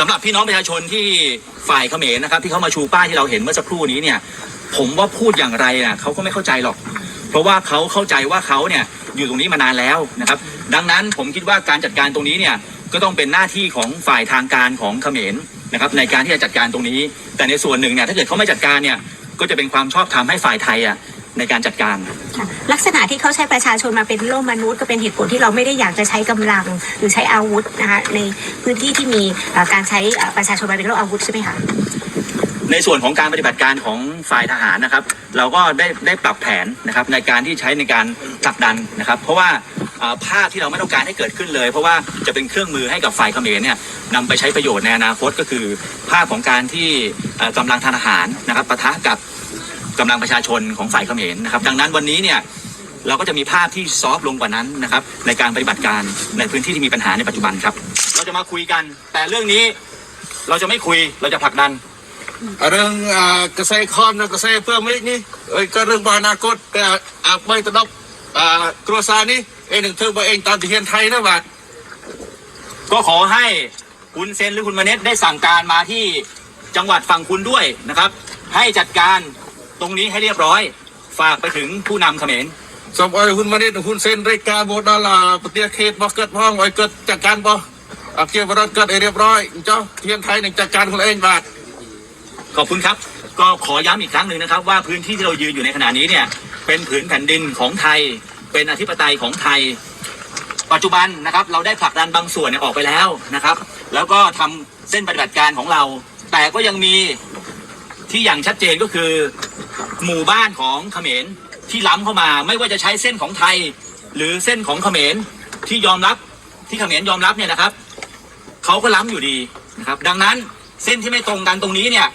สำหรับพี่น้องประชาชนที่ฝ่ายเขมรนะครับที่เขามาชูป้ายที่เราเห็นเมื่อสักครู่นี้เนี่ย ผมว่าพูดอย่างไรน่ะเขาก็ไม่เข้าใจหรอก เพราะว่าเขาเข้าใจว่าเขาเนี่ยอยู่ตรงนี้มานานแล้วนะครับ ดังนั้นผมคิดว่าการจัดการตรงนี้เนี่ยก็ต้องเป็นหน้าที่ของฝ่ายทางการของเขมรนะครับในการที่จะจัดการตรงนี้ แต่ในส่วนหนึ่งเนี่ยถ้าเกิดเขาไม่จัดการเนี่ยก็จะเป็นความชอบธรรมให้ฝ่ายไทยอะ ในการจัดการค่ะลักษณะที่เขาใช้ประชาชนมาเป็นโล่มนุษย์ก็เป็นเหตุผลที่เราไม่ได้อยากจะใช้กำลังหรือใช้อาวุธนะคะในพื้นที่ที่มีเอ่อการใช้เอ่อประชาชนมาเป็นโล่อาวุธใช่ไหมคะในส่วนของการปฏิบัติการของฝ่ายทหารนะครับ เราก็ได้ได้ปรับแผนนะครับในการที่ใช้ในการผลักดันนะครับ เพราะว่าเอ่อภาพที่เราไม่ต้องการให้เกิดขึ้นเลย เพราะว่าจะเป็นเครื่องมือให้กับฝ่ายเขมรเนี่ยนำไปใช้ประโยชน์ในอนาคตก็คือ ภาพของการที่เอ่อกำลังทางทหารนะครับปะทะกับ กำลังประชาชนของฝ่ายเขมรนะครับ ดังนั้นวันนี้เนี่ยเราก็จะมีภาพที่ซอฟลงกว่านั้นนะครับ ในการปฏิบัติการในพื้นที่ที่มีปัญหาในปัจจุบันครับ เราจะมาคุยกัน แต่เรื่องนี้เราจะไม่คุยเราจะผลักดัน เรื่องกระแสคอนกระแสเพื่อไม่นี่เอ้ก็เรื่องบานาคตแต่อาไม่ตะดบกรัวซานี่เองหนึ่งเธอมาเองตามที่เทียนไทยนะบัดก็ขอให้คุณเซนหรือคุณมเนตได้สั่งการมาที่จังหวัดฝั่งคุณด้วยนะครับ ให้จัดการ ตรงนี้ให้เรียบร้อย ฝากไปถึงผู้นำเขมรสมัยหุ่นมาเด่นหุ่นเซนรายการโบดาลาปฏิเขตบอกเกิดพ้องไว้เกิดจากการปออาเกียบรัฐเกิดเรียบร้อย เจ้าเทียนไทยหนึ่งจากการคนเองบาทขอบคุณครับ ก็ขอย้ำอีกครั้งหนึ่งนะครับ ว่าพื้นที่ที่เรายืนอยู่ในขณะนี้เนี่ย เป็นผืนแผ่นดินของไทย เป็นอธิปไตยของไทย ปัจจุบันนะครับ เราได้ผลักดันบางส่วนเนี่ยออกไปแล้วนะครับ แล้วก็ทำเส้นปฏิบัติการของเรา แต่ก็ยังมีที่อย่างชัดเจนก็คือ หมู่บ้านของเขมรที่ล้ำเข้ามา ไม่ว่าจะใช้เส้นของไทย หรือเส้นของเขมรที่ยอมรับที่เขมรยอมรับเนี่ยนะครับเขาก็ล้ำอยู่ดีนะครับ ดังนั้นเส้นที่ไม่ตรงกันตรงนี้เนี่ย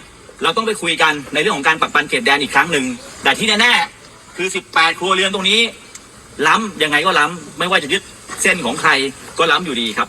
เราต้องไปคุยกันในเรื่องของการปักปันเขตแดนอีกครั้งหนึ่งแต่ที่แน่ๆคือ 18 ครัวเรือนตรงนี้ ล้ำยังไงก็ล้ำไม่ว่าจะยึดเส้นของใครก็ล้ำอยู่ดีครับ